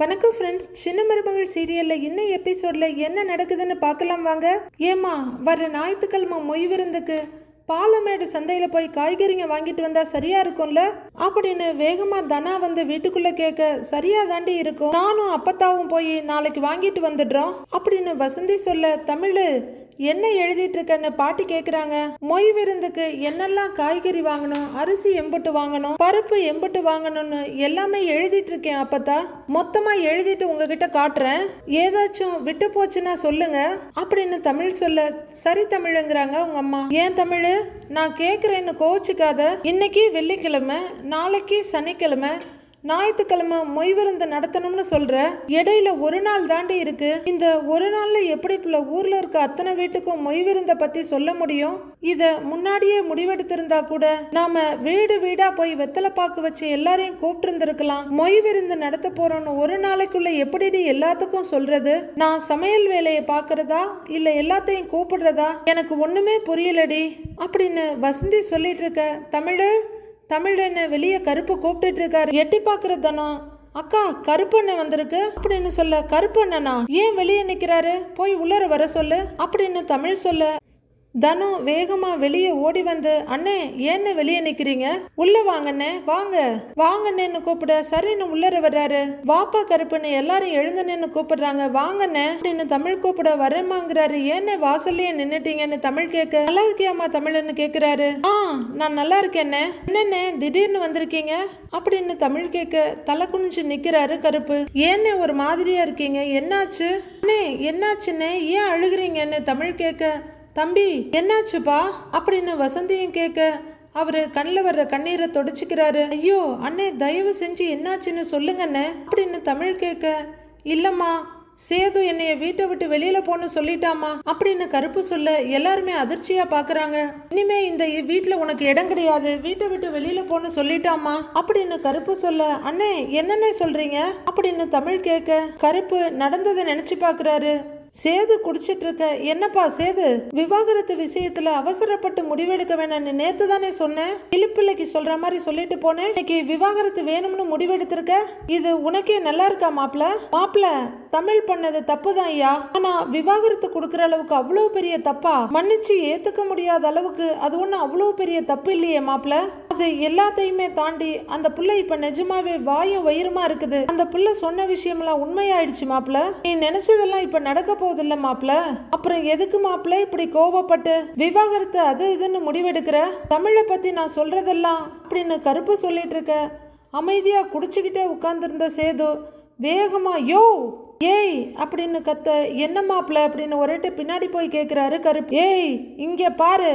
வணக்கம் ஃப்ரெண்ட்ஸ் சின்ன மருமகள் சீரியலில் இன்னும் எபிசோடில் என்ன நடக்குதுன்னு பார்க்கலாம் வாங்க. ஏமா வர ஞாயிற்றுக்கிழமை மொய் விருந்துக்கு பாலமேடு சந்தையில் போய் காய்கறிங்க வாங்கிட்டு வந்தா சரியா இருக்கும்ல? அப்படின்னு வேகமாக தனா வந்து வீட்டுக்குள்ளே கேட்க சரியா தாண்டி இருக்கும். நானும் அப்பத்தாவும் போய் நாளைக்கு வாங்கிட்டு வந்துடுறோம். அப்படின்னு வசந்தி சொல்ல தமிழு என்ன எழுதிட்டு இருக்கன்னு பாட்டி கேக்குறாங்க. மொய் விருந்துக்கு என்னெல்லாம் காய்கறி வாங்கணும் அரிசி எம்புட்டு வாங்கணும் பருப்பு எம்புட்டு வாங்கணும்னு எல்லாமே எழுதிட்டு இருக்கேன் அப்பத்தா. மொத்தமா எழுதிட்டு உங்ககிட்ட காட்டுறேன். ஏதாச்சும் விட்டு போச்சுன்னா சொல்லுங்க. அப்படின்னு தமிழ் சொல்ல சரி தமிழுங்கிறாங்க உங்க அம்மா. ஏன் தமிழ்? நான் கேக்குறேன்னு கோவிச்சுக்காத. இன்னைக்கு வெள்ளிக்கிழமை நாளைக்கு சனிக்கிழமை ஞாயிற்றுக்கிழமை மொய் விருந்து நடத்தணும்னு சொல்ற? இடையில ஒரு நாள் தாண்டி இருக்கு. இந்த ஒரு நாள்ல எப்படி பிள்ளை ஊர்ல இருக்க அத்தனை வீட்டுக்கும் மொய் விருந்த பத்தி சொல்ல முடியும்? இத முன்னாடியே முடிவெடுத்திருந்தா கூட நாம வீடு வீடா போய் வெத்தலை பாக்கு வச்சு எல்லாரையும் கூப்பிட்டு இருந்திருக்கலாம் மொய் விருந்து நடத்த போறோம்னு ஒரு நாளைக்குள்ள எப்படி எல்லாத்துக்கும் சொல்றது? நான் சமையல் வேலையை பாக்குறதா? இல்ல எல்லாத்தையும் கூப்பிடுறதா? எனக்கு ஒண்ணுமே புரியலடி. அப்படின்னு வசந்தி சொல்லிட்டு இருக்க தமிழு தமிழன்னு வெளியே கருப்பு கூப்பிட்டு இருக்காரு எட்டி பாக்குறது தானோ? அக்கா கருப்பண்ணன் வந்திருக்கு. அப்படின்னு சொல்ல கருப்பண்ணனா? ஏன் வெளியே நிக்கிறாரு? போய் உள்ளர வர சொல்லு. அப்படின்னு தமிழ் சொல்ல தனு வேகமா வெளியே ஓடி வந்து அண்ணே ஏன்னு வெளியே நிக்கிறீங்க? உள்ள வாங்கண்ணே வாங்க. வாங்கண்ணேன்னு கூப்பிட சரின்னு உள்ளர வர்றாரு. வாப்பா கருப்புன்னு எல்லாரும் எழுந்து நின்று கூப்பிடுறாங்க. வாங்கண்ணே அப்படின்னு தமிழ் கூப்பிட வரேமாங்கிறாரு ஏன்னே வாசல்லயே நின்னுட்டீங்கன்னு தமிழ் கேட்க? நல்லா இருக்கியாமா தமிழ்னு கேக்குறாரு. ஆ நான் நல்லா இருக்கேண்ணே. என்னண்ணே திடீர்னு வந்திருக்கீங்க? அப்படின்னு தமிழ் கேட்க தலை குனிஞ்சு நிக்கிறாரு கருப்பு. ஏன்னு ஒரு மாதிரியா இருக்கீங்க? என்னாச்சு? அண்ணே என்னாச்சுண்ணே? ஏன் அழுகுறீங்கன்னு? தமிழ் கேட்க தம்பி என்னாச்சுப்பா? அப்படின்னு வசந்தியும் கேட்க அவரு கண்ணில் வர்ற கண்ணீரை தொடச்சிக்கிறாரு. ஐயோ அண்ணே தயவு செஞ்சு என்னாச்சுன்னு சொல்லுங்கண்ணே அப்படின்னு தமிழ் கேட்க இல்லம்மா சேது என்னைய வீட்டை விட்டு வெளியில போன்னு சொல்லிட்டாமா அப்படின்னு கருப்பு சொல்ல எல்லாருமே அதிர்ச்சியா பாக்குறாங்க. இனிமே இந்த வீட்டுல உனக்கு இடம் கிடையாது வீட்டை விட்டு வெளியில போன்னு சொல்லிட்டாமா அப்படின்னு கருப்பு சொல்ல அண்ணே என்னென்ன சொல்றீங்க அப்படின்னு தமிழ் கேட்க கருப்பு நடந்ததை நினைச்சு பாக்குறாரு. சேது குடிச்சிட்டு இருக்க என்னப்பா சேது? விவாகரத்து விஷயத்துல அவசரப்பட்டு முடிவெடுக்க வேணாம்னு நேத்து தானே சொன்னேன் இழுப்பிள்ளைக்கு சொல்ற மாதிரி சொல்லிட்டு போனேன். இன்னைக்கு விவாகரத்து வேணும்னு முடிவெடுத்திருக்க? இது உனக்கே நல்லா இருக்கா மாப்பிள? மாப்ள தமிழ் பண்ணது தப்பு தான் ஐயா. ஆனா விவாகரத்து கொடுக்கற அளவுக்கு அவ்வளவு பெரிய தப்பா? மன்னிச்சு ஏத்துக்க முடியாத அளவுக்கு அது ஒன்றும் அவ்வளவு பெரிய தப்பு இல்லையே மாப்ள அது எல்லாத்தையுமே தாண்டி அந்த புள்ள இப்ப நிஜமாவே வாயும் வயிறுமா இருக்குது. அந்த புள்ள சொன்ன விஷயம்லாம் உண்மையாயிடுச்சு மாப்பிள. நீ நினைச்சதெல்லாம் இப்ப நடக்க போகுதில்ல மாப்ள அப்புறம் எதுக்கு மாப்பிள இப்படி கோவப்பட்டு விவாகரத்து அது இதுன்னு முடிவெடுக்கிற? தமிழை பத்தி நான் சொல்றதெல்லாம் அப்படின்னு கருப்பு சொல்லிட்டு இருக்க அமைதியா குடிச்சுக்கிட்டே உட்கார்ந்துருந்த சேது வேகமா யோ ஏய் அப்படின்னு கத்த என்ன மாப்பிள? அப்படின்னு ஒரேட்டு பின்னாடி போய் கேட்குறாரு கருப்பு. ஏய் இங்க பாரு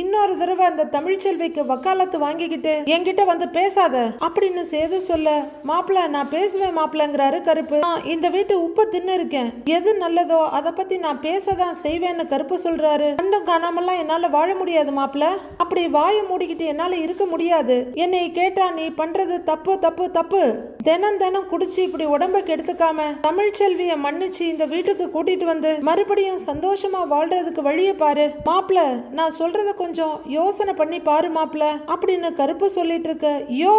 இன்னொரு தடவை அந்த தமிழ்ச்செல்விக்கு வக்காலத்து வாங்கிக்கிட்டு என்கிட்ட வந்து பேசாத அப்படின்னு சேது சொல்ல மாப்பிள நான் பேசுவேன் மாப்பிள்ளங்கிறாரு கருப்பு. இந்த வீட்டு உப்பு தின்னு இருக்கேன். எது நல்லதோ அதை பத்தி நான் பேசதான் செய்வேன்னு கருப்பு சொல்றாரு. கண்டும் காணாமலாம் என்னால வாழ முடியாது மாப்பிள. அப்படி வாயை மூடிக்கிட்டு என்னால இருக்க முடியாது. என்னை கேட்டா நீ பண்றது தப்பு தப்பு தப்பு. தினம் தினம் குடிச்சு இப்படி உடம்ப கெடுத்துக்காம தமிழ்ச்செல்விய மன்னிச்சு இந்த வீட்டுக்கு கூட்டிட்டு வந்து மறுபடியும் சந்தோஷமா வாழ்றதுக்கு வழியை பாரு. மாப்பிள நான் சொல்றத கொஞ்சம் யோசனை பண்ணி பாரு மாப்பிள அப்படின்னு கருப்பு சொல்லிட்டு இருக்க யோ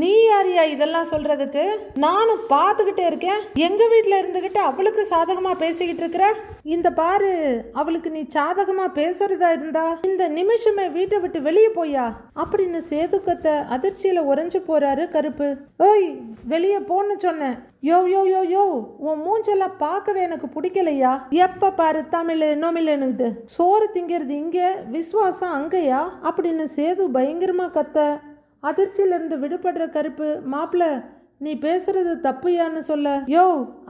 நீ யாரியா இதெல்லாம் சொல்றதுக்கு? நானும் பார்த்துக்கிட்டே இருக்கேன். எங்க வீட்டில் இருந்துகிட்டு அவளுக்கு சாதகமா பேசிக்கிட்டு இருக்கிற? இந்த பாரு அவளுக்கு நீ சாதகமா பேசுறதா இருந்தா? இந்த நிமிஷமே வீட்டை விட்டு வெளியே போயா அப்படின்னு சேதுக்கத்த அதிர்ச்சியில உறைஞ்சு போறாரு கருப்பு. ஓய் வெளியே போன்னு சொன்னேன். யோ யோ யோ யோ உன் மூஞ்செல்லாம் பார்க்கவே எனக்கு பிடிக்கலையா? எப்ப பாரு தமிழ் நோமில்னுட்டு சோறு திங்கிறது இங்கே விஸ்வாசம் அங்கேயா? அப்படின்னு சேது பயங்கரமா கத்த அதிர்ச்சியிலிருந்து விடுபடுற கருப்பு மாப்பிள நீ பேசுறது தப்புயான்னு சொல்ல. யோ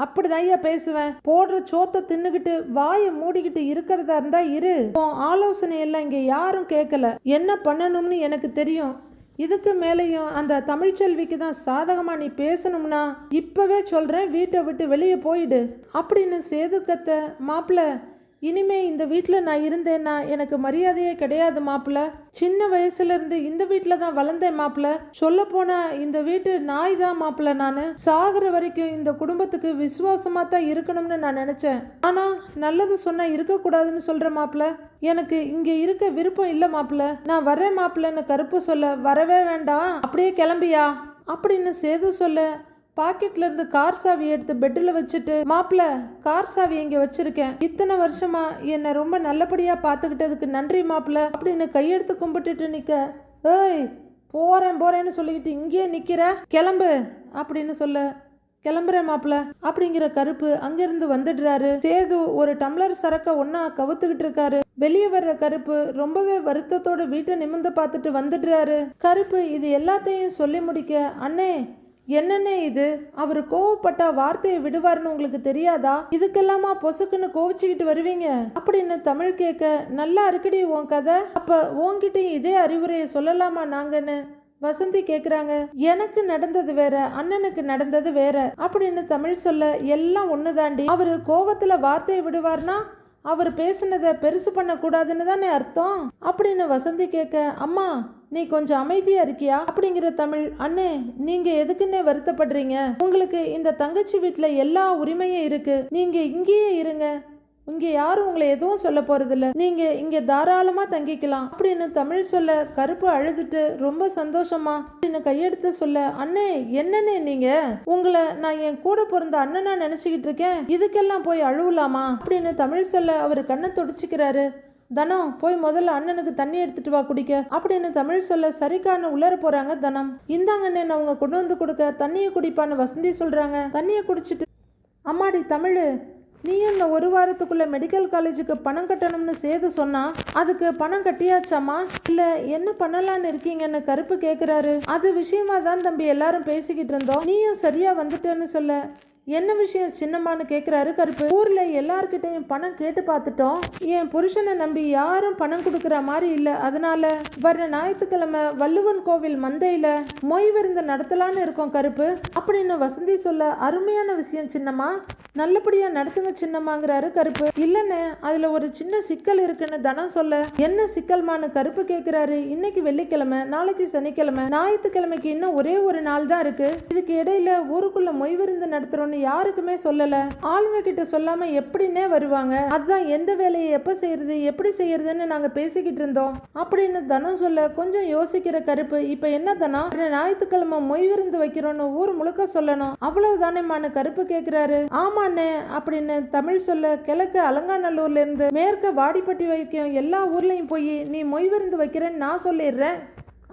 அப்படிதான்யா பேசுவேன். போடுற சோத்தை தின்னுகிட்டு வாயை மூடிக்கிட்டு இருக்கிறதா இருந்தா இரு. உன் ஆலோசனை எல்லாம் இங்க யாரும் கேட்கல என்ன பண்ணணும்னு எனக்கு தெரியும். இதுக்கு மேலேயும் அந்த தமிழ்ச்செல்விக்கு தான் சாதகமா நீ பேசணும்னா இப்பவே சொல்றேன். வீட்டை விட்டு வெளியே போயிடு. அப்படின்னு சேதுக்கத்தை மாப்பிள இனிமே இந்த வீட்டில் நான் இருந்தேன்னா எனக்கு மரியாதையே கிடையாது மாப்பிள்ள. சின்ன வயசுல இருந்து இந்த வீட்டில் தான் வளர்ந்தேன் மாப்பிள்ள. சொல்ல போனா இந்த வீட்டு நாய் தான் மாப்பிள்ள நான். சாகிற வரைக்கும் இந்த குடும்பத்துக்கு விசுவாசமா தான் இருக்கணும்னு நான் நினைச்சேன். ஆனா நல்லது சொன்னா இருக்கக்கூடாதுன்னு சொல்ற மாப்பிள்ள. எனக்கு இங்க இருக்க விருப்பம் இல்லை மாப்பிள்ள. நான் வரேன் மாப்பிள்ளன்னு கருப்பு சொல்ல வரவே வேண்டாம் அப்படியே கிளம்பியா? அப்படின்னு சேது சொல்ல பாக்கெட்ல இருந்து கார் சாவி எடுத்து பெட்டில் வச்சுட்டு மாப்பிள்ள கார் சாவி இங்க வச்சிருக்கேன்? இத்தனை வருஷமா என்னை ரொம்ப நல்லபடியா பார்த்துக்கிட்டதுக்கு நன்றி மாப்பிள்ள அப்படின்னு கையெடுத்து கும்பிட்டுட்டு நிக்க. ஏய் போறேன் போறேன்னு சொல்லிக்கிட்டு இங்கேயே நிக்கிற? கிளம்பு அப்படின்னு சொல்ல. கிளம்புறேன் மாப்பிள்ள அப்படிங்கிற கருப்பு அங்கிருந்து வந்துடுறாரு. சேது ஒரு டம்ளர் சரக்க ஒன்னா கவுத்துக்கிட்டு இருக்காரு. வெளியே வர்ற கருப்பு ரொம்பவே வருத்தத்தோட வீட்டை நிமிர்ந்து பார்த்துட்டு வந்துடுறாரு. கருப்பு இது எல்லாத்தையும் சொல்லி முடிக்க அண்ணே என்னென்ன இது? அவர் கோவப்பட்டா வார்த்தையை விடுவார்னு உங்களுக்கு தெரியாதா? இதுக்கெல்லாமா பொசுக்குன்னு கோவிச்சுக்கிட்டு வருவீங்க? அப்படின்னு தமிழ் கேட்க நல்லா இருக்குடி உன் கதை. அப்ப உன்கிட்டயும் இதே அறிவுரையை சொல்லலாமா நாங்கன்னு? வசந்தி கேக்குறாங்க. எனக்கு நடந்தது வேற அண்ணனுக்கு நடந்தது வேற. அப்படின்னு தமிழ் சொல்ல எல்லாம் ஒண்ணுதாண்டி. அவர் கோவத்துல வார்த்தையை விடுவார்னா அவர் பேசுனதை பெருசு பண்ணக்கூடாதுன்னு தானே அர்த்தம்? அப்படின்னு வசந்தி கேட்க அம்மா நீ கொஞ்சம் அமைதியா இருக்கியா? அப்படிங்கிற தமிழ் அண்ணே நீங்க எதுக்குன்னே வருத்தப்படுறீங்க? உங்களுக்கு இந்த தங்கச்சி வீட்டில் எல்லா உரிமையும் இருக்கு. நீங்க இங்கேயே இருங்க. இங்க யாரும் உங்களை எதுவும் சொல்ல போறதில்ல. நீங்க இங்க தாராளமா தங்கிக்கலாம். அப்படின்னு தமிழ் சொல்ல கருப்பு அழுதுட்டு ரொம்ப சந்தோஷமா அப்படின்னு கையெடுத்து சொல்ல அண்ணே என்னண்ணே நீங்க? உங்களை நான் என் கூட பிறந்த அண்ணனா நினைச்சுக்கிட்டு இருக்கேன். இதுக்கெல்லாம் போய் அழுவலாமா? அப்படின்னு தமிழ் சொல்ல அவர் கண்ணை துடிச்சுக்கிறாரு. தனம் போய் முதல்ல அண்ணனுக்கு தண்ணி எடுத்துட்டு வா குடிக்க. அப்படின்னு தமிழ் சொல்ல சரிக்கான உள்ளர போறாங்க தனம் இந்தாங்கண்ணே நான் அவங்க கொண்டு வந்து கொடுக்க தண்ணியை குடிப்பான்னு வசந்தி சொல்றாங்க. தண்ணியை குடிச்சிட்டு அம்மாடி தமிழ் நீயும் இந்த ஒரு வாரத்துக்குள்ள மெடிக்கல் காலேஜுக்கு பணம் கட்டணும்னு சேது சொன்னா அதுக்கு பணம் கட்டியாச்சாமா இல்ல என்ன பண்ணலான்னு இருக்கீங்கன்னு கருப்பு கேக்குறாரு. அது விஷயமா தான் தம்பி எல்லாரும் பேசிக்கிட்டு இருந்தோம். நீயும் சரியா வந்துட்டேன்னு சொல்ல. என்ன விஷயம் சின்னம்மான்னு கேட்குறாரு கருப்பு. ஊரில் எல்லார்கிட்டயும் பணம் கேட்டு பார்த்துட்டோம். என் புருஷனை நம்பி யாரும் பணம் கொடுக்குற மாதிரி இல்லை. அதனால வர்ற ஞாயிற்றுக்கிழமை வள்ளுவன் கோவில் மந்தையில் மொய் விருந்து நடத்தலான்னு இருக்கோம் கருப்பு. அப்படின்னு வசந்தி சொல்ல அருமையான விஷயம் சின்னம்மா. நல்லபடியாக நடத்துங்க சின்னம்மாங்கிறாரு கருப்பு. இல்லைன்னு அதில் ஒரு சின்ன சிக்கல் இருக்குன்னு தனம் சொல்ல என்ன சிக்கல்மான்னு கருப்பு கேட்குறாரு இன்னைக்கு வெள்ளிக்கிழமை நாளைக்கு சனிக்கிழமை ஞாயிற்றுக்கிழமைக்கு இன்னும் ஒரே ஒரு நாள் தான் இருக்கு. இதுக்கு இடையில ஊருக்குள்ள மொய் விருந்து நடத்துறோம்னு யாருக்குமே சொல்லல. ஆளுங்க கிட்ட சொல்லாம எப்படின்னே வருவாங்க. அதுதான் எந்த வேலையை எப்ப செய்யறது எப்படி செய்யறதுன்னு நாங்க பேசிக்கிட்டு இருந்தோம். அப்படின்னு தனம் சொல்ல கொஞ்சம் யோசிக்கிற கருப்பு இப்ப என்ன தனம்? ஞாயிற்றுக்கிழமை மொய் விருந்து வைக்கிறோம்னு ஊர் முழுக்க சொல்லணும். அவ்வளவுதானேம்மான்னு கருப்பு கேட்கிறாரு ஆமாண்ணே அப்படின்னு தமிழ் சொல்ல கிழக்கு அலங்காநல்லூர்ல இருந்து மேற்க வாடிப்பட்டி வரைக்கும் எல்லா ஊர்லயும் போய் நீ மொய் விருந்து வைக்கிறேன்னு நான் சொல்லிடுறேன்.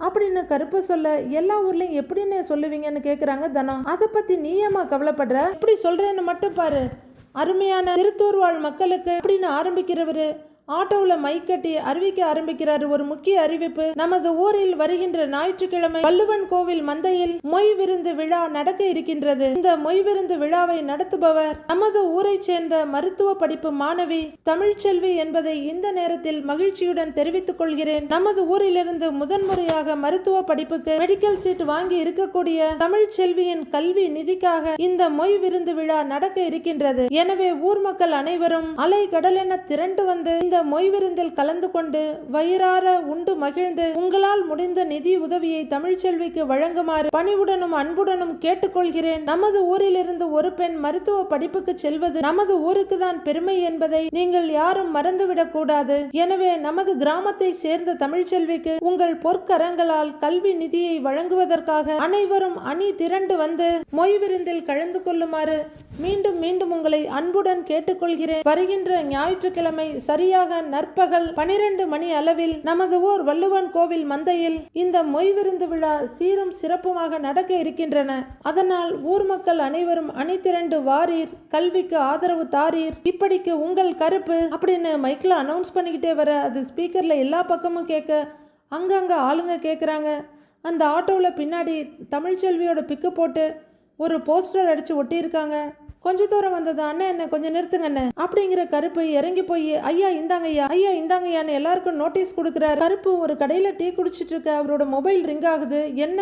அப்படின்னு கருப்பு சொல்ல எல்லா ஊர்லயும் எப்படின்னு சொல்லுவீங்கன்னு கேக்குறாங்க தனம் அதை பத்தி நீயம்மா கவலைப்படுற? எப்படி சொல்றேன்னு மட்டும் பாரு. அருமையான திருத்தூர் வாழ் மக்களுக்கு அப்படின்னு ஆரம்பிக்கிறவரு. ஆட்டோவில் மைக்கட்டி அறிவிக்க ஆரம்பிக்கிறார். ஒரு முக்கிய அறிவிப்பு நமது ஊரில் வருகின்ற ஞாயிற்றுக்கிழமை வள்ளுவன் கோவில் மந்தையில் மொய் விருந்து விழா நடக்க இருக்கின்றது. இந்த மொய் விருந்து விழாவை நடத்துபவர் நமது ஊரைச் சேர்ந்த மருத்துவ படிப்பு மாணவி தமிழ்ச்செல்வி என்பதை இந்த நேரத்தில் மகிழ்ச்சியுடன் தெரிவித்துக் கொள்கிறேன். நமது ஊரிலிருந்து முதன்முறையாக மருத்துவ படிப்புக்கு மெடிக்கல் சீட் வாங்கி இருக்கக்கூடிய தமிழ்ச்செல்வியின் கல்வி நிதிக்காக இந்த மொய் விருந்து விழா நடக்க இருக்கின்றது. எனவே ஊர் மக்கள் அனைவரும் அலை கடலென திரண்டு வந்து இந்த மொய் விருந்தில் கலந்து கொண்டு வயிறார உண்டு மகிழ்ந்து உங்களால் முடிந்த நிதி உதவியை தமிழ்ச்செல்விக்கு வழங்குமாறு பணிவுடனும் அன்புடனும் கேட்டுக்கொள்கிறேன். நமது ஊரிலிருந்து ஒரு பெண் மருத்துவ படிப்புக்கு செல்வது நமது ஊருக்கு தான் பெருமை என்பதை நீங்கள் யாரும் மறந்துவிடக் கூடாது. எனவே நமது கிராமத்தை சேர்ந்த தமிழ்ச்செல்விக்கு உங்கள் பொற்கரங்களால் கல்வி நிதியை வழங்குவதற்காக அனைவரும் அணி திரண்டு வந்து மொய் விருந்தில் கலந்து கொள்ளுமாறு மீண்டும் மீண்டும் உங்களை அன்புடன் கேட்டுக்கொள்கிறேன். வருகின்ற ஞாயிற்றுக்கிழமை சரியாக நற்பகல் பனிரெண்டு மணி அளவில் நமது ஊர் வள்ளுவன் கோவில் மந்தையில் இந்த மொய் விருந்து விழா சீரும் சிறப்புமாக நடக்க இருக்கின்றன. அதனால் ஊர் மக்கள் அனைவரும் அணிதிரண்டு வாரீர் கல்விக்கு ஆதரவு தாரீர். இப்படிக்கு உங்கள் கருப்பு அப்படின்னு மைக்கில் அனௌன்ஸ் பண்ணிக்கிட்டே வர அது ஸ்பீக்கரில் எல்லா பக்கமும் கேட்க அங்கங்கே ஆளுங்க கேட்குறாங்க அந்த ஆட்டோவில் பின்னாடி தமிழ்ச்செல்வியோட பிக்கு போட்டு ஒரு போஸ்டர் அடித்து ஒட்டியிருக்காங்க. கொஞ்ச தூரம் வந்தது? அண்ணன் என்ன கொஞ்சம் நிறுத்துங்க அண்ணன் அப்படிங்கிற கருப்பு இறங்கி போய் ஐயா இந்தாங்க ஐயா ஐயா இந்தாங்கய்யான்னு எல்லாருக்கும் நோட்டீஸ் கொடுக்குறாரு. கருப்பு ஒரு கடையில் டீ குடிச்சிட்டு இருக்க அவரோட மொபைல் ரிங் ஆகுது. என்ன?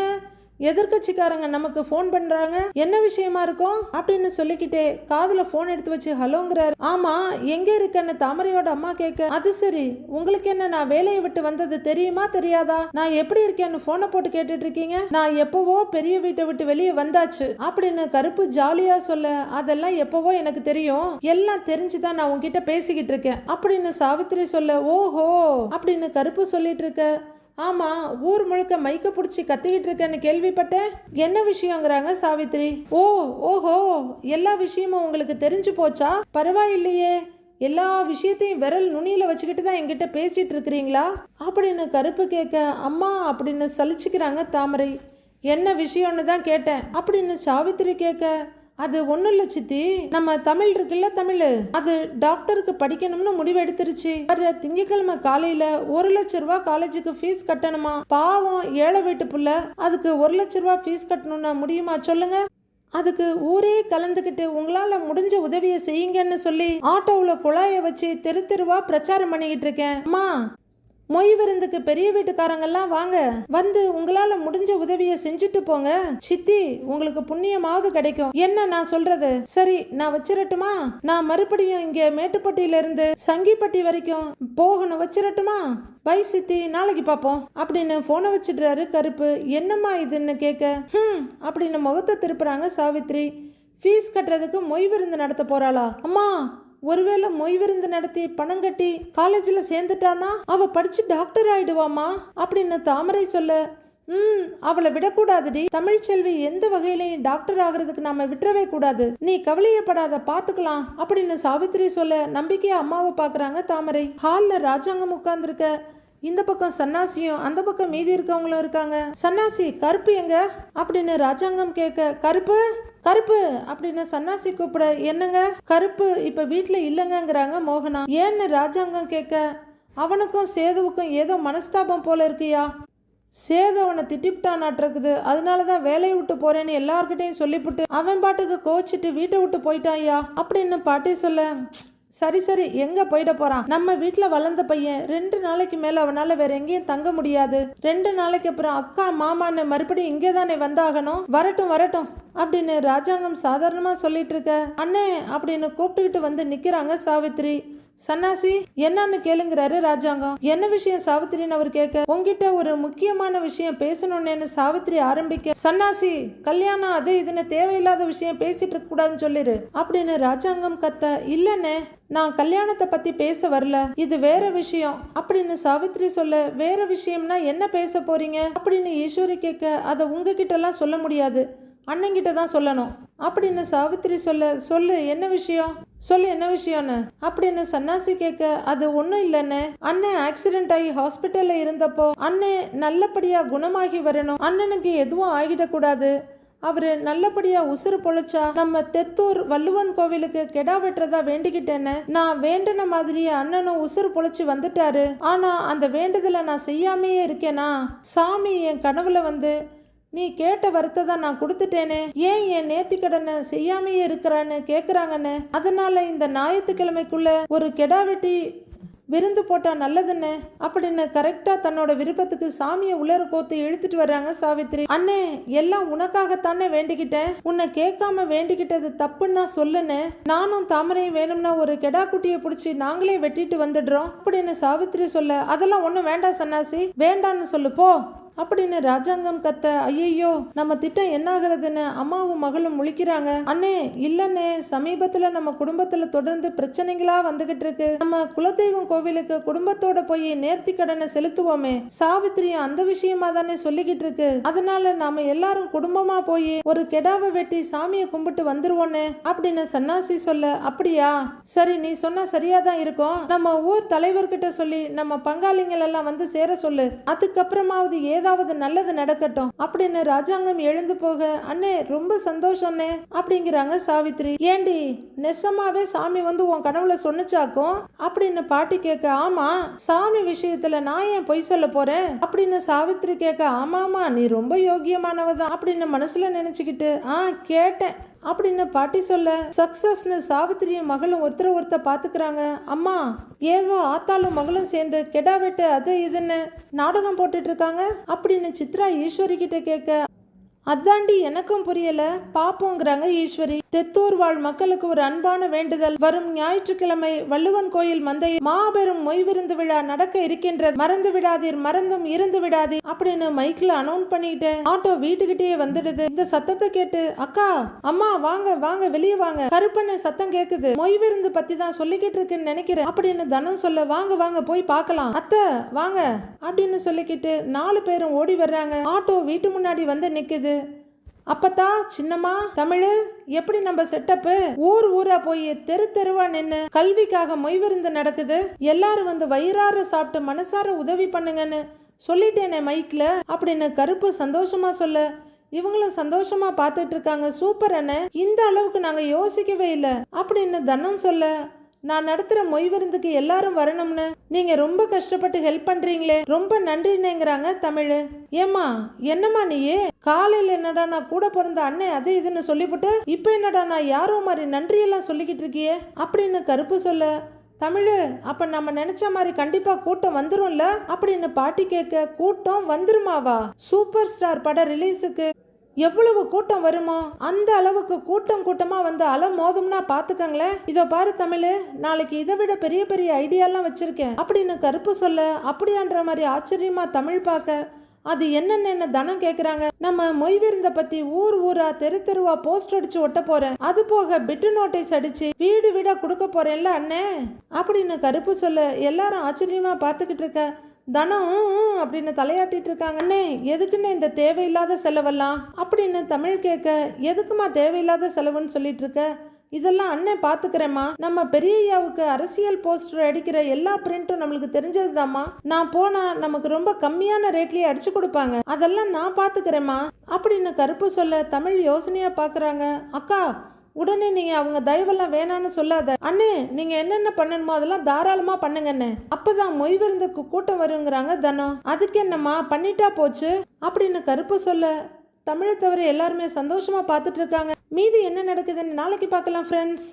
எதிர்க்கட்சிக்காரங்க நமக்கு ஃபோன் பண்றாங்க? என்ன விஷயமா இருக்கும்? அப்படின்னு சொல்லிக்கிட்டே காதுல ஃபோன் எடுத்து வச்சு ஹலோங்கிறாரு. ஆமா எங்க இருக்கன்னு தாமரையோட அம்மா கேட்க அது சரி. உங்களுக்கு என்ன நான் வேலையை விட்டு வந்தது தெரியுமா தெரியாதா? நான் எப்படி இருக்கேன்னு போனை போட்டு கேட்டுட்டு இருக்கீங்க நான் எப்பவோ பெரிய வீட்டை விட்டு வெளியே வந்தாச்சு. அப்படின்னு கருப்பு ஜாலியா சொல்ல அதெல்லாம் எப்பவோ எனக்கு தெரியும். எல்லாம் தெரிஞ்சுதான் நான் உங்ககிட்ட பேசிக்கிட்டு இருக்கேன். அப்படின்னு சாவித்திரி சொல்ல ஓஹோ அப்படின்னு கருப்பு சொல்லிட்டு இருக்க ஆமா ஊர் முழுக்க மைக்க பிடிச்சி கத்திக்கிட்டு இருக்கேன்னு கேள்விப்பட்டேன். என்ன விஷயங்கிறாங்க சாவித்ரி? ஓ ஓஹோ எல்லா விஷயமும் உங்களுக்கு தெரிஞ்சு போச்சா? பரவாயில்லையே. எல்லா விஷயத்தையும் விரல் நுனியில வச்சுக்கிட்டு தான் என்கிட்ட பேசிட்டு இருக்கிறீங்களா? அப்படின்னு கருப்பு கேட்க அம்மா அப்படின்னு சலிச்சுக்கிறாங்க தாமரை. என்ன விஷயம்னு தான் கேட்டேன் அப்படின்னு சாவித்திரி கேட்க அது ஒன்றும் இல்லை சித்தி. நம்ம தமிழ் இருக்குல்ல தமிழ்? அது டாக்டருக்கு படிக்கணும்னு முடிவு எடுத்துருச்சு. வர திங்கக்கிழமை காலையில ஒரு லட்ச ரூபா காலேஜுக்கு ஃபீஸ் கட்டணுமா? பாவம் ஏழை வீட்டு புள்ள. அதுக்கு ஒரு லட்ச ரூபா ஃபீஸ் கட்டணும்னா முடியுமா சொல்லுங்க. அதுக்கு ஊரே கலந்துக்கிட்டு உங்களால முடிஞ்ச உதவியை செய்யுங்கன்னு சொல்லி ஆட்டோவில் குழாயை வச்சு தெரு தெருவா பிரச்சாரம் பண்ணிக்கிட்டு இருக்கேன். அம்மா மொய் விருந்துக்கு பெரிய வீட்டுக்காரங்கெல்லாம் வாங்க. வந்து உங்களால முடிஞ்ச உதவியை செஞ்சுட்டு போங்க. சித்தி உங்களுக்கு புண்ணியமாவது கிடைக்கும். என்ன நான் சொல்றது? சரி நான் வச்சிடட்டுமா நான் மறுபடியும் இங்க மேட்டுப்பட்டியில இருந்து சங்கிப்பட்டி வரைக்கும் போகணும். வச்சிடட்டுமா பை சித்தி நாளைக்கு பார்ப்போம் அப்படின்னு போனை வச்சிடுறாரு கருப்பு. என்னம்மா இதுன்னு கேட்க ஹம் அப்படின்னு முகத்தை திருப்புறாங்க சாவித்ரி. ஃபீஸ் கட்டுறதுக்கு மொய் விருந்து நடத்த போறாளா? அம்மா ஒருவேளை மொய் விருந்து நடத்தி பணம் கட்டி காலேஜில் சேர்ந்துட்டானா? அவ படிச்சு டாக்டர் ஆயிடுவாமா? அப்படின்னு தாமரை சொல்ல ம் அவளை விடக்கூடாதுடி. தமிழ்ச்செல்வி எந்த வகையிலையும் டாக்டர் ஆகிறதுக்கு நாம விட்டுறவே கூடாது. நீ கவலையப்படாத பாத்துக்கலாம். அப்படின்னு சாவித்திரி சொல்ல நம்பிக்கையா அம்மாவை பாக்குறாங்க தாமரை. ஹால்ல ராஜாங்கம் உட்கார்ந்துருக்க இந்த பக்கம் சன்னாசியும் அந்த பக்கம் மீதி இருக்கவங்களும் இருக்காங்க. சன்னாசி கருப்பு எங்க? அப்படின்னு ராஜாங்கம் கேட்க கருப்பு கருப்பு அப்படின்னு சன்னாசி கூப்பிட என்னங்க? கருப்பு இப்ப வீட்டில் இல்லைங்கங்கிறாங்க மோகனா. ஏன்னு ராஜாங்கம் கேட்க அவனுக்கும் சேதுவுக்கும் ஏதோ மனஸ்தாபம் போல இருக்குயா? சேது அவனை திட்டிவிட்டானாட்டிருக்குது அதனால தான் வேலையை விட்டு போறேன்னு எல்லார்கிட்டையும் சொல்லிவிட்டு அவன் பாட்டுக்கு கோச்சிட்டு வீட்டை விட்டு போயிட்டான்யா அப்படின்னு பாட்டி சொல்ல சரி சரி எங்க போயிட போறான்? நம்ம வீட்டுல வளர்ந்த பையன் ரெண்டு நாளைக்கு மேல அவனால வேற எங்கேயும் தங்க முடியாது. ரெண்டு நாளைக்கு அப்புறம் அக்கா மாமான்னு மறுபடியும் இங்கே தானே வந்தாகணும்? வரட்டும் வரட்டும் அப்படின்னு ராஜாங்கம் சாதாரணமா சொல்லிட்டு இருக்க. அண்ணே அப்படின்னு கூப்பிட்டுக்கிட்டு வந்து நிக்கிறாங்க சாவித்ரி சன்னாசி என்னன்னு கேளுங்கிறாரு ராஜாங்கம். என்ன விஷயம் சாவித்திரின்னு அவர் கேட்க உங்ககிட்ட ஒரு முக்கியமான விஷயம் பேசணும்னு சாவித்திரி ஆரம்பிக்க சன்னாசி கல்யாணம் அது இதுன்னு தேவையில்லாத விஷயம் பேசிட்டு இருக்க கூடாதுன்னு சொல்லிரு. அப்படின்னு ராஜாங்கம் கத்த இல்லைன்னு நான் கல்யாணத்தை பத்தி பேச வரல இது வேற விஷயம். அப்படின்னு சாவித்ரி சொல்ல வேற விஷயம்னா என்ன பேச போறீங்க? அப்படின்னு ஈஸ்வரி கேட்க அதை உங்ககிட்ட எல்லாம் சொல்ல முடியாது. அண்ணங்கிட்ட தான் சொல்லணும். அப்படின்னு சாவித்திரி சொல்ல சொல்லு என்ன விஷயம்? சொல்லு என்ன விஷயம்னு. அப்படின்னு சன்னாசி கேட்க அது ஒன்றும் இல்லைன்னு. அண்ணன் ஆக்சிடென்ட் ஆகி ஹாஸ்பிட்டலில் இருந்தப்போ அண்ணன் நல்லபடியாக குணமாகி வரணும். அண்ணனுக்கு எதுவும் ஆகிடக்கூடாது. அவர் நல்லபடியாக உசுறு பொழைச்சா நம்ம தெத்தூர் வள்ளுவன் கோவிலுக்கு கெடா வெட்டுறதா வேண்டிக்கிட்டேன்னு நான் வேண்டின மாதிரியே அண்ணனும் உசுறு பொழைச்சி வந்துட்டாரு. ஆனால் அந்த வேண்டுதலை நான் செய்யாமையே இருக்கேனா? சாமி என் கனவுல வந்து நீ கேட்ட வரத்தை தான் நான் கொடுத்துட்டேனே. ஏன் என் நேத்தி கடனை செய்யாமையே இருக்கிறான்னு கேட்குறாங்கன்னு அதனால இந்த ஞாயிற்றுக்கிழமைக்குள்ள ஒரு கெடா வெட்டி விருந்து போட்டால் நல்லதுன்னு? அப்படின்னு கரெக்டாக தன்னோட விருப்பத்துக்கு சாமியை உலர கோத்து இழுத்துட்டு வர்றாங்க சாவித்ரி. அண்ணே எல்லாம் உனக்காகத்தானே வேண்டிக்கிட்டேன். உன்னை கேட்காம வேண்டிக்கிட்டது தப்புன்னா சொல்லுன்னு நானும் தாமரையும் வேணும்னா ஒரு கெடா குட்டியை பிடிச்சி நாங்களே வெட்டிட்டு வந்துடுறோம். அப்படின்னு சாவித்ரி சொல்ல அதெல்லாம் ஒன்றும் வேண்டாம் சன்னாசி. வேண்டான்னு சொல்லு போ. அப்படின்னு ராஜாங்கம் கத்த ஐயையோ நம்ம திட்டம் என்னாகிறதுன்னு அம்மாவும் மகளும் முழிக்கிறாங்க. அண்ணே இல்லண்ணே சமீபத்துல நம்ம குடும்பத்துல தொடர்ந்து பிரச்சனைகளா வந்துகிட்டு இருக்கு. நம்ம குலதெய்வம் கோவிலுக்கு குடும்பத்தோட போய் நேர்த்தி கடனை செலுத்துவோமே. சாவித்திரியும் அந்த விஷயமா தானே சொல்லிக்கிட்டு இருக்கு. அதனால நாம எல்லாரும் குடும்பமா போய் ஒரு கெடாவை வெட்டி சாமியை கும்பிட்டு வந்துருவோன்னு அப்படின்னு சன்னாசி சொல்ல அப்படியா? சரி நீ சொன்னா சரியா தான் இருக்கும். நம்ம ஊர் தலைவர்கிட்ட சொல்லி நம்ம பங்காளிங்கள் எல்லாம் வந்து சேர சொல்லு. அதுக்கப்புறமாவது ஏதாவது நல்லது நடக்கட்டும். அப்படின்னு ராஜாங்கம் எழுந்து போக அண்ணே ரொம்ப சந்தோஷம்னே அப்படிங்கிறாங்க சாவித்ரி. ஏண்டி நெசமாவே சாமி வந்து உன் கனவுல சொன்னுச்சாக்கும் அப்படின்னு பாட்டி கேட்க ஆமா சாமி விஷயத்துல நான் ஏன் பொய் சொல்ல போறேன்? அப்படின்னு சாவித்ரி கேட்க ஆமாமா நீ ரொம்ப யோகியமானவதான் அப்படின்னு மனசுல நினைச்சுக்கிட்டு ஆ கேட்டேன். அப்படின்னு பாட்டி சொல்ல? சக்சஸ்னு சாவித்திரியும் மகளும் ஒருத்தர் ஒருத்தர் பார்த்துக்கிறாங்க அம்மா ஏதோ ஆத்தாலும் மகளும் சேர்ந்து கெடா வெட்டு அது இதுன்னு நாடகம் போட்டுட்டு இருக்காங்க? அப்படின்னு சித்ரா ஈஸ்வரி கிட்ட கேட்க அதாண்டி எனக்கும் புரியல. பாப்போங்கிறாங்க ஈஸ்வரி. தெத்தூர் வாழ் மக்களுக்கு ஒரு அன்பான வேண்டுதல். வரும் ஞாயிற்றுக்கிழமை வள்ளுவன் கோயில் மந்தை மாபெரும் மொய் விருந்து விழா நடக்க இருக்கின்றது. மறந்து விடாதீர் மறந்தும் இருந்து விடாதீர் அப்படின்னு மைக்ல அனௌன்ஸ் பண்ணிட்டேன். ஆட்டோ வீட்டுக்கிட்டே வந்துடுது. இந்த சத்தத்தை கேட்டு அக்கா அம்மா வாங்க வாங்க வெளியே வாங்க. கருப்பண்ண சத்தம் கேக்குது. மொய் விருந்து பத்தி தான் சொல்லிக்கிட்டு இருக்குன்னு நினைக்கிறேன். அப்படின்னு தனம் சொல்ல வாங்க வாங்க போய் பார்க்கலாம் அத்தை வாங்க. அப்படின்னு சொல்லிக்கிட்டு நாலு பேரும் ஓடி வர்றாங்க. ஆட்டோ வீட்டு முன்னாடி வந்து நிக்குது. அப்பத்தா சின்னம்மா தமிழு எப்படி நம்ம செட்டப்பு ஊர் ஊரா போய் தெரு தெருவா நின்று கல்விக்காக மொய்விருந்து நடக்குது. எல்லாரும் வந்து வயிறார சாப்பிட்டு மனசார உதவி பண்ணுங்கன்னு சொல்லிட்டேனே மைக்ல. அப்படின்னு கருப்பு சந்தோஷமா சொல்ல இவங்களும் சந்தோஷமா பார்த்துட்டு இருக்காங்க. சூப்பர் அண்ணே. இந்த அளவுக்கு நாங்கள் யோசிக்கவே இல்லை. அப்படின்னு தனம் சொல்ல நான் நடத்துகிற மொய் விருந்துக்கு எல்லாரும் வரணும்னு. நீங்கள் ரொம்ப கஷ்டப்பட்டு ஹெல்ப் பண்ணுறீங்களே ரொம்ப நன்றினேங்கிறாங்க தமிழ். ஏம்மா என்னம்மா நீயே? காலையில் என்னடா நான் கூட பிறந்த அண்ணன் அது இதுன்னு சொல்லிவிட்டு இப்போ என்னடா நான் யாரோ மாதிரி நன்றியெல்லாம் சொல்லிக்கிட்டு இருக்கியே? அப்படின்னு கருப்பு சொல்ல தமிழ் அப்போ நம்ம நினச்ச மாதிரி கண்டிப்பாக கூட்டம் வந்துரும்ல? அப்படின்னு பாட்டி கேட்க கூட்டம் வந்துருமாவா? சூப்பர் ஸ்டார் பட ரிலீஸுக்கு எவ்வளவு கூட்டம் வருமோ? அந்த அளவுக்கு கூட்டம் கூட்டமா வந்து அலை மோதும்னா பாத்துக்கங்களேன். இதோ பாரு தமிழ் நாளைக்கு இதை விட பெரிய பெரிய ஐடியாலாம் வச்சிருக்கேன். அப்படின்னு கருப்பு சொல்ல அப்படியான்ற மாதிரி ஆச்சரியமா தமிழ் பார்க்க. அது என்னென்ன தனம் கேட்குறாங்க நம்ம மொய் விருந்த பத்தி ஊர் ஊரா தெரு தெருவா போஸ்ட் அடிச்சு ஒட்ட போறேன். அது போக பிட்டு நோட்டீஸ் அடிச்சு வீடு வீடா கொடுக்க போறேன்ல அண்ணே. அப்படின்னு கருப்பு சொல்ல எல்லாரும் ஆச்சரியமா பார்த்துக்கிட்டு இருக்க. தனம் அப்படின்னு தலையாட்டிட்டு இருக்காங்கன்னே எதுக்குன்னு இந்த தேவையில்லாத செலவெல்லாம்? அப்படின்னு தமிழ் கேட்க எதுக்குமா தேவையில்லாத செலவுன்னு சொல்லிட்டு இருக்க? இதெல்லாம் அண்ணன் பார்த்துக்கிறேம்மா நம்ம பெரியய்யாவுக்கு அரசியல் போஸ்டர் அடிக்கிற எல்லா பிரிண்ட்டும் நம்மளுக்கு தெரிஞ்சதுதாம்மா. நான் போனா நமக்கு ரொம்ப கம்மியான ரேட்லேயே அடிச்சு கொடுப்பாங்க. அதெல்லாம் நான் பார்த்துக்கிறேம்மா அப்படின்னு கருப்பு சொல்ல தமிழ் யோசனையா பார்க்குறாங்க அக்கா உடனே நீங்க அவங்க தயவெல்லாம் வேணான்னு சொல்லாத. அண்ணே நீங்க என்னென்ன பண்ணணுமோ அதெல்லாம் தாராளமா பண்ணுங்கண்ணே அப்போதான் அப்பதான் மொய் விருந்துக்கு கூட்டம் வருங்கிறாங்க தனம் அதுக்கு என்னம்மா பண்ணிட்டா போச்சு? அப்படின்னு கருப்பு சொல்ல தமிழை தவிர எல்லாருமே சந்தோஷமா பார்த்துட்டு இருக்காங்க. மீதி என்ன நடக்குதுன்னு நாளைக்கு பார்க்கலாம் ஃப்ரெண்ட்ஸ்